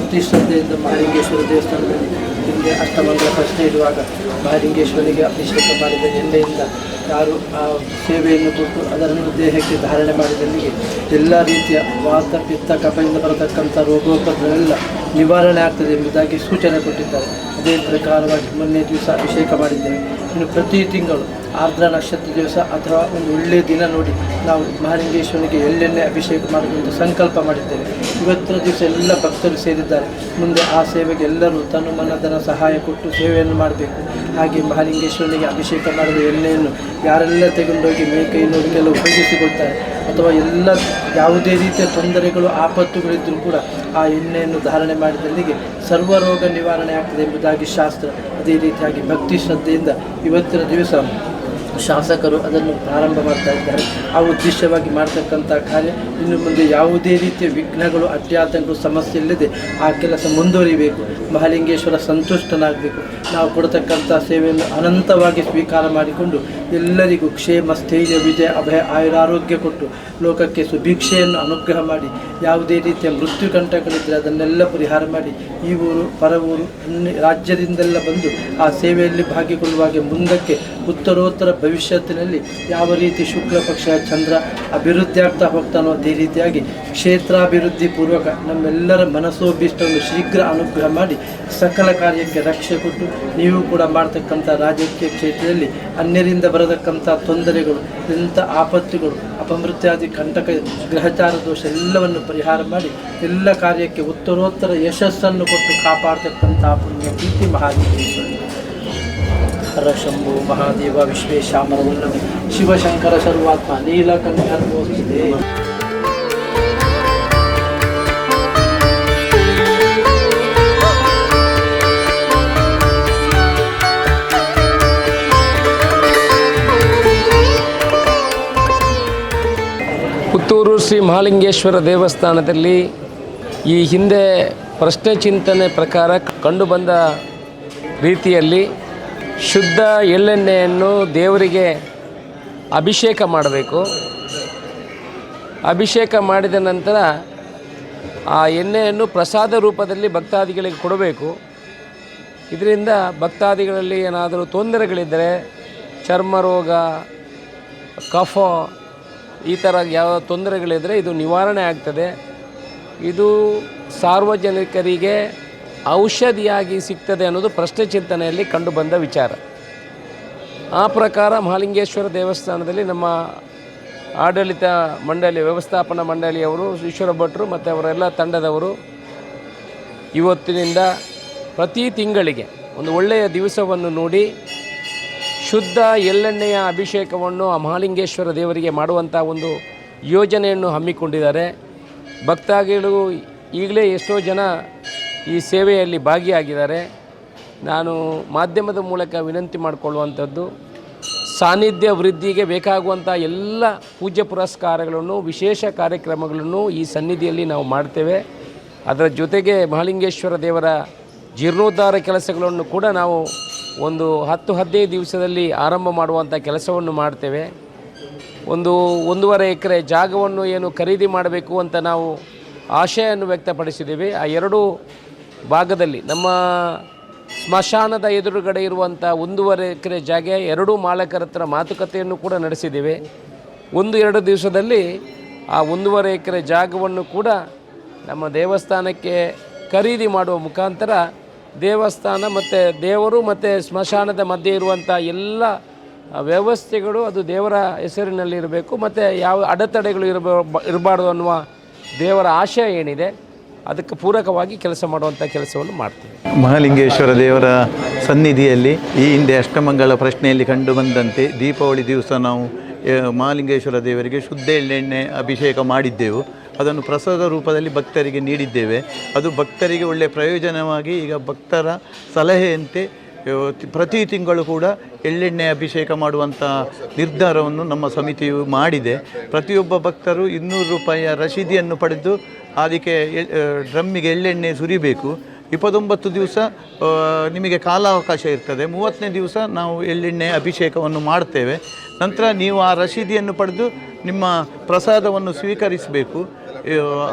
ಭಕ್ತಿ ಶ್ರದ್ಧೆಯಿಂದ ಮಹಾಲಿಂಗೇಶ್ವರ ದೇವಸ್ಥಾನದಲ್ಲಿ ಹಿಂದೆ ಅಷ್ಟಮಂಗಲ ಪ್ರಶ್ನೆ ಇರುವಾಗ ಮಹಾಲಿಂಗೇಶ್ವರಿಗೆ ಅಭಿಷೇಕ ಮಾಡಿದ ಎಣ್ಣೆಯಿಂದ ಯಾರು ಆ ಸೇವೆಯನ್ನು ಕೊಟ್ಟು ಅದನ್ನು ದೇಹಕ್ಕೆ ಧಾರಣೆ ಮಾಡಿದಲ್ಲಿಗೆ ಎಲ್ಲ ರೀತಿಯ ವಾತ, ಪಿತ್ತ, ಕಫದಿಂದ ಬರತಕ್ಕಂಥ ರೋಗೋಪದ್ರವೆಲ್ಲ ನಿವಾರಣೆ ಆಗ್ತದೆ ಎಂಬುದಾಗಿ ಸೂಚನೆ ಕೊಟ್ಟಿದ್ದಾರೆ. ಅದೇ ಪ್ರಕಾರವಾಗಿ ಮೊನ್ನೆ ದಿವಸ ಅಭಿಷೇಕ ಮಾಡಿದ್ದೇವೆ. ಇನ್ನು ಪ್ರತಿ ತಿಂಗಳು ಆರ್ದ್ರ ನಕ್ಷತ್ರ ದಿವಸ ಅಥವಾ ಒಂದು ಒಳ್ಳೆಯ ದಿನ ನೋಡಿ ನಾವು ಮಹಾಲಿಂಗೇಶ್ವರನಿಗೆ ಎಳ್ಳೆಣ್ಣೆ ಅಭಿಷೇಕ ಮಾಡುವಂಥ ಸಂಕಲ್ಪ ಮಾಡಿದ್ದೇವೆ. ಇವತ್ತಿನ ದಿವಸ ಎಲ್ಲ ಭಕ್ತರು ಸೇರಿದ್ದಾರೆ. ಮುಂದೆ ಆ ಸೇವೆಗೆ ಎಲ್ಲರೂ ತನ್ನ ಮನದನ ಸಹಾಯ ಕೊಟ್ಟು ಸೇವೆಯನ್ನು ಮಾಡಬೇಕು. ಹಾಗೆ ಮಹಾಲಿಂಗೇಶ್ವರನಿಗೆ ಅಭಿಷೇಕ ಮಾಡಿದ ಎಣ್ಣೆಯನ್ನು ಯಾರೆಲ್ಲ ತೆಗೆದುಹೋಗಿ ಕೆಲವು ಉಪಯೋಗಿಸಿಕೊಳ್ತಾರೆ ಅಥವಾ ಎಲ್ಲ ಯಾವುದೇ ರೀತಿಯ ತೊಂದರೆಗಳು ಆಪತ್ತುಗಳಿದ್ದರೂ ಕೂಡ ಆ ಎಣ್ಣೆಯನ್ನು ಧಾರಣೆ ಮಾಡಿದಲ್ಲಿಗೆ ಸರ್ವರೋಗ ನಿವಾರಣೆ ಆಗ್ತದೆ ಎಂಬುದಾಗಿ ಶಾಸ್ತ್ರ ಅದೇ ರೀತಿಯಾಗಿ ಭಕ್ತಿ ಶ್ರದ್ಧೆಯಿಂದ ಇವತ್ತಿನ ದಿವಸ ಶಾಸಕರು ಅದನ್ನು ಪ್ರಾರಂಭ ಮಾಡ್ತಾ ಇದ್ದಾರೆ. ಆ ಉದ್ದೇಶವಾಗಿ ಮಾಡ್ತಕ್ಕಂಥ ಕಾರ್ಯ ಇನ್ನು ಮುಂದೆ ಯಾವುದೇ ರೀತಿಯ ವಿಘ್ನಗಳು ಅಡ್ಡಾತಂಕಗಳು ಸಮಸ್ಯೆ ಇಲ್ಲದೆ ಆ ಕೆಲಸ ಮುಂದುವರಿಬೇಕು. ಮಹಾಲಿಂಗೇಶ್ವರ ಸಂತುಷ್ಟನಾಗಬೇಕು. ನಾವು ಕೊಡತಕ್ಕಂಥ ಸೇವೆಯನ್ನು ಅನಂತವಾಗಿ ಸ್ವೀಕಾರ ಮಾಡಿಕೊಂಡು ಎಲ್ಲರಿಗೂ ಕ್ಷೇಮ, ಸ್ಥೈರ್ಯ, ವಿಜಯ, ಅಭಯ, ಆಯುರಾರೋಗ್ಯ ಕೊಟ್ಟು ಲೋಕಕ್ಕೆ ಸುಭಿಕ್ಷೆಯನ್ನು ಅನುಗ್ರಹ ಮಾಡಿ, ಯಾವುದೇ ರೀತಿಯ ಮೃತ್ಯು ಕಂಟಕಗಳಿದ್ದರೆ ಅದನ್ನೆಲ್ಲ ಪರಿಹಾರ ಮಾಡಿ, ಈ ಊರು ಪರ ಊರು ಅನ್ಯ ರಾಜ್ಯದಿಂದೆಲ್ಲ ಬಂದು ಆ ಸೇವೆಯಲ್ಲಿ ಭಾಗಿಗೊಳ್ಳುವಾಗ ಮುಂದಕ್ಕೆ ಉತ್ತರೋತ್ತರ ಭವಿಷ್ಯತ್ತಿನಲ್ಲಿ ಯಾವ ರೀತಿ ಶುಕ್ಲ ಪಕ್ಷ, ಚಂದ್ರ ಅಭಿವೃದ್ಧಿ ಆಗ್ತಾ ಹೋಗ್ತಾನೋ ಅದೇ ರೀತಿಯಾಗಿ ಕ್ಷೇತ್ರಾಭಿವೃದ್ಧಿ ಪೂರ್ವಕ ನಮ್ಮೆಲ್ಲರ ಮನಸ್ಸೋಭೀಷ್ಟವನ್ನು ಶೀಘ್ರ ಅನುಗ್ರಹ ಮಾಡಿ ಸಕಲ ಕಾರ್ಯಕ್ಕೆ ರಕ್ಷೆ ಕೊಟ್ಟು ನೀವು ಕೂಡ ಮಾಡ್ತಕ್ಕಂಥ ರಾಜಕೀಯ ಕ್ಷೇತ್ರದಲ್ಲಿ ಅನ್ಯರಿಂದ ಬರತಕ್ಕಂಥ ತೊಂದರೆಗಳು ಇಂಥ ಆಪತ್ತುಗಳು, ಅಪಮೃತ್ಯಾದಿ ಕಂಟಕ, ಗ್ರಹಚಾರ ದೋಷ ಎಲ್ಲವನ್ನು ಪರಿಹಾರ ಮಾಡಿ ಎಲ್ಲ ಕಾರ್ಯಕ್ಕೆ ಉತ್ತರೋತ್ತರ ಯಶಸ್ಸನ್ನು ಕೊಟ್ಟು ಕಾಪಾಡ್ತಕ್ಕಂಥ ಪುಣ್ಯ ಕೀರ್ತಿ ಮಹಾಲಿಂಗೇಶ್ವರ ಹರ ಶಂಭು, ಮಹಾದೇವ ವಲ್ಲಭ ಶಿವಶಂಕರ, ಸರ್ವಾತ್ಮ ನೀಲಕಂಠರ್ಮೋಸ್ತೆ ಪುತ್ತೂರು ಶ್ರೀ ಮಹಾಲಿಂಗೇಶ್ವರ ದೇವಸ್ಥಾನದಲ್ಲಿ ಈ ಹಿಂದೆ ಪ್ರಶ್ನೆ ಚಿಂತನೆ ಪ್ರಕಾರ ಕಂಡುಬಂದ ರೀತಿಯಲ್ಲಿ ಶುದ್ಧ ಎಳ್ಳೆಣ್ಣೆಯನ್ನು ದೇವರಿಗೆ ಅಭಿಷೇಕ ಮಾಡಬೇಕು. ಅಭಿಷೇಕ ಮಾಡಿದ ನಂತರ ಆ ಎಣ್ಣೆಯನ್ನು ಪ್ರಸಾದ ರೂಪದಲ್ಲಿ ಭಕ್ತಾದಿಗಳಿಗೆ ಕೊಡಬೇಕು. ಇದರಿಂದ ಭಕ್ತಾದಿಗಳಲ್ಲಿ ಏನಾದರೂ ತೊಂದರೆಗಳಿದ್ದರೆ, ಚರ್ಮ ರೋಗ, ಕಫ, ಈ ಥರ ಯಾವ ತೊಂದರೆಗಳಿದ್ದರೆ ಇದು ನಿವಾರಣೆ ಆಗ್ತದೆ. ಇದು ಸಾರ್ವಜನಿಕರಿಗೆ ಔಷಧಿಯಾಗಿ ಸಿಗ್ತದೆ ಅನ್ನೋದು ಪ್ರಶ್ನೆ ಚಿಂತನೆಯಲ್ಲಿ ಕಂಡುಬಂದ ವಿಚಾರ. ಆ ಪ್ರಕಾರ ಮಹಾಲಿಂಗೇಶ್ವರ ದೇವಸ್ಥಾನದಲ್ಲಿ ನಮ್ಮ ಆಡಳಿತ ಮಂಡಳಿ, ವ್ಯವಸ್ಥಾಪನಾ ಮಂಡಳಿಯವರು, ಈಶ್ವರ ಭಟ್ರು ಮತ್ತು ಅವರೆಲ್ಲ ತಂಡದವರು ಇವತ್ತಿನಿಂದ ಪ್ರತಿ ತಿಂಗಳಿಗೆ ಒಂದು ಒಳ್ಳೆಯ ದಿವಸವನ್ನು ನೋಡಿ ಶುದ್ಧ ಎಳ್ಳೆಣ್ಣೆಯ ಅಭಿಷೇಕವನ್ನು ಆ ಮಹಾಲಿಂಗೇಶ್ವರ ದೇವರಿಗೆ ಮಾಡುವಂಥ ಒಂದು ಯೋಜನೆಯನ್ನು ಹಮ್ಮಿಕೊಂಡಿದ್ದಾರೆ. ಭಕ್ತಾದಿಗಳು ಈಗಲೇ ಎಷ್ಟೋ ಜನ ಈ ಸೇವೆಯಲ್ಲಿ ಭಾಗಿಯಾಗಿದ್ದಾರೆ. ನಾನು ಮಾಧ್ಯಮದ ಮೂಲಕ ವಿನಂತಿ ಮಾಡಿಕೊಳ್ಳುವಂಥದ್ದು, ಸಾನ್ನಿಧ್ಯ ವೃದ್ಧಿಗೆ ಬೇಕಾಗುವಂಥ ಎಲ್ಲ ಪೂಜ್ಯ ಪುರಸ್ಕಾರಗಳನ್ನು, ವಿಶೇಷ ಕಾರ್ಯಕ್ರಮಗಳನ್ನು ಈ ಸನ್ನಿಧಿಯಲ್ಲಿ ನಾವು ಮಾಡ್ತೇವೆ. ಅದರ ಜೊತೆಗೆ ಮಹಾಲಿಂಗೇಶ್ವರ ದೇವರ ಜೀರ್ಣೋದ್ಧಾರ ಕೆಲಸಗಳನ್ನು ಕೂಡ ನಾವು ಒಂದು ಹತ್ತು ಹದಿನೈದು ದಿವಸದಲ್ಲಿ ಆರಂಭ ಮಾಡುವಂಥ ಕೆಲಸವನ್ನು ಮಾಡ್ತೇವೆ. ಒಂದು ಒಂದೂವರೆ ಎಕರೆ ಜಾಗವನ್ನು ಏನು ಖರೀದಿ ಮಾಡಬೇಕು ಅಂತ ನಾವು ಆಶಯವನ್ನು ವ್ಯಕ್ತಪಡಿಸಿದ್ದೀವಿ. ಆ ಎರಡೂ ಭಾಗದಲ್ಲಿ ನಮ್ಮ ಸ್ಮಶಾನದ ಎದುರುಗಡೆ ಇರುವಂಥ ಒಂದೂವರೆ ಎಕರೆ ಜಾಗ, ಎರಡೂ ಮಾಲಕರ ಹತ್ರ ಮಾತುಕತೆಯನ್ನು ಕೂಡ ನಡೆಸಿದ್ದೀವಿ. ಒಂದು, ಎರಡು ದಿವಸದಲ್ಲಿ ಆ ಒಂದೂವರೆ ಎಕರೆ ಜಾಗವನ್ನು ಕೂಡ ನಮ್ಮ ದೇವಸ್ಥಾನಕ್ಕೆ ಖರೀದಿ ಮಾಡುವ ಮುಖಾಂತರ ದೇವಸ್ಥಾನ ಮತ್ತು ದೇವರು ಮತ್ತು ಸ್ಮಶಾನದ ಮಧ್ಯೆ ಇರುವಂಥ ಎಲ್ಲ ವ್ಯವಸ್ಥೆಗಳು ಅದು ದೇವರ ಹೆಸರಿನಲ್ಲಿ ಇರಬೇಕು, ಮತ್ತು ಯಾವ ಅಡೆತಡೆಗಳು ಇರಬ, ಇರಬಾರ್ದು ಅನ್ನುವ ದೇವರ ಆಶಯ ಏನಿದೆ. ಅದಕ್ಕೆ ಪೂರಕವಾಗಿ ಕೆಲಸ ಮಾಡುವಂಥ ಕೆಲಸವನ್ನು ಮಾಡ್ತೀವಿ. ಮಹಾಲಿಂಗೇಶ್ವರ ದೇವರ ಸನ್ನಿಧಿಯಲ್ಲಿ ಈ ಹಿಂದೆ ಅಷ್ಟಮಂಗಳ ಪ್ರಶ್ನೆಯಲ್ಲಿ ಕಂಡು ಬಂದಂತೆ ದೀಪಾವಳಿ ದಿವಸ ನಾವು ಮಹಾಲಿಂಗೇಶ್ವರ ದೇವರಿಗೆ ಶುದ್ಧ ಎಳ್ಳೆಣ್ಣೆ ಅಭಿಷೇಕ ಮಾಡಿದ್ದೆವು. ಅದನ್ನು ಪ್ರಸಾದ ರೂಪದಲ್ಲಿ ಭಕ್ತರಿಗೆ ನೀಡಿದ್ದೇವೆ. ಅದು ಭಕ್ತರಿಗೆ ಒಳ್ಳೆಯ ಪ್ರಯೋಜನವಾಗಿ ಈಗ ಭಕ್ತರ ಸಲಹೆಯಂತೆ ಪ್ರತಿ ತಿಂಗಳು ಕೂಡ ಎಳ್ಳೆಣ್ಣೆ ಅಭಿಷೇಕ ಮಾಡುವಂಥ ನಿರ್ಧಾರವನ್ನು ನಮ್ಮ ಸಮಿತಿಯು ಮಾಡಿದೆ. ಪ್ರತಿಯೊಬ್ಬ ಭಕ್ತರು ಇನ್ನೂರು ರೂಪಾಯಿಯ ರಸೀದಿಯನ್ನು ಪಡೆದು ಅದಕ್ಕೆ ಡ್ರಮ್ಮಿಗೆ ಎಳ್ಳೆಣ್ಣೆ ಸುರಿಬೇಕು. ಇಪ್ಪತ್ತೊಂಬತ್ತು ದಿವಸ ನಿಮಗೆ ಕಾಲಾವಕಾಶ ಇರ್ತದೆ. ಮೂವತ್ತನೇ ದಿವಸ ನಾವು ಎಳ್ಳೆಣ್ಣೆ ಅಭಿಷೇಕವನ್ನು ಮಾಡ್ತೇವೆ. ನಂತರ ನೀವು ಆ ರಸೀದಿಯನ್ನು ಪಡೆದು ನಿಮ್ಮ ಪ್ರಸಾದವನ್ನು ಸ್ವೀಕರಿಸಬೇಕು.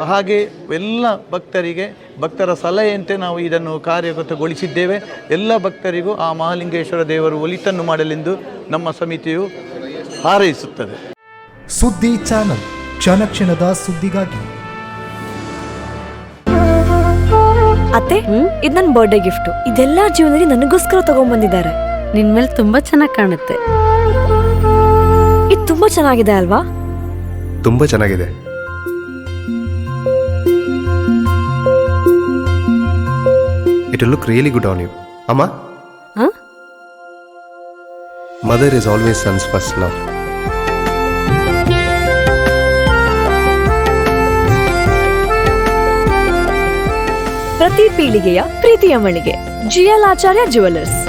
ಹಾಗೆ ಎಲ್ಲ ಭಕ್ತರಿಗೆ ಭಕ್ತರ ಸಲಹೆಯಂತೆ ನಾವು ಇದನ್ನು ಕಾರ್ಯಗತಗೊಳಿಸಿದ್ದೇವೆ. ಎಲ್ಲ ಭಕ್ತರಿಗೂ ಆ ಮಹಾಲಿಂಗೇಶ್ವರ ದೇವರು ಒಲಿತನ್ನು ಮಾಡಲೆಂದು ನಮ್ಮ ಸಮಿತಿಯು ಹಾರೈಸುತ್ತದೆ. ಸುದ್ದಿ ಚಾನಲ್ ಕ್ಷಣಕ್ಷಣದ ಸುದ್ದಿಗಾಗಿ. ಅತ್ತೆ ಇದು ನನ್ನ ಬರ್ಡೇ ಗಿಫ್ಟ್ ಇದೆಲ್ಲ ಜೀವನದಲ್ಲಿ ನನಗೋಸ್ಕರ ತಗೊಂಡ್ಬಂದಿದ್ದಾರೆ. ನಿನ್ ಮೇಲೆ ತುಂಬಾ ಚೆನ್ನಾಗಿ ಕಾಣುತ್ತೆ. ಇದು ತುಂಬಾ ಚೆನ್ನಾಗಿದೆ ಅಲ್ವಾ? ತುಂಬಾ ಚೆನ್ನಾಗಿದೆ. Look really good on you ಅಮ್ಮ ಹ? Mother is always sons first love ಪ್ರತಿ ಪೀಳಿಗೆಯ ಪ್ರೀತಿಯ ಮಳಿಗೆ. GL Acharya jewellers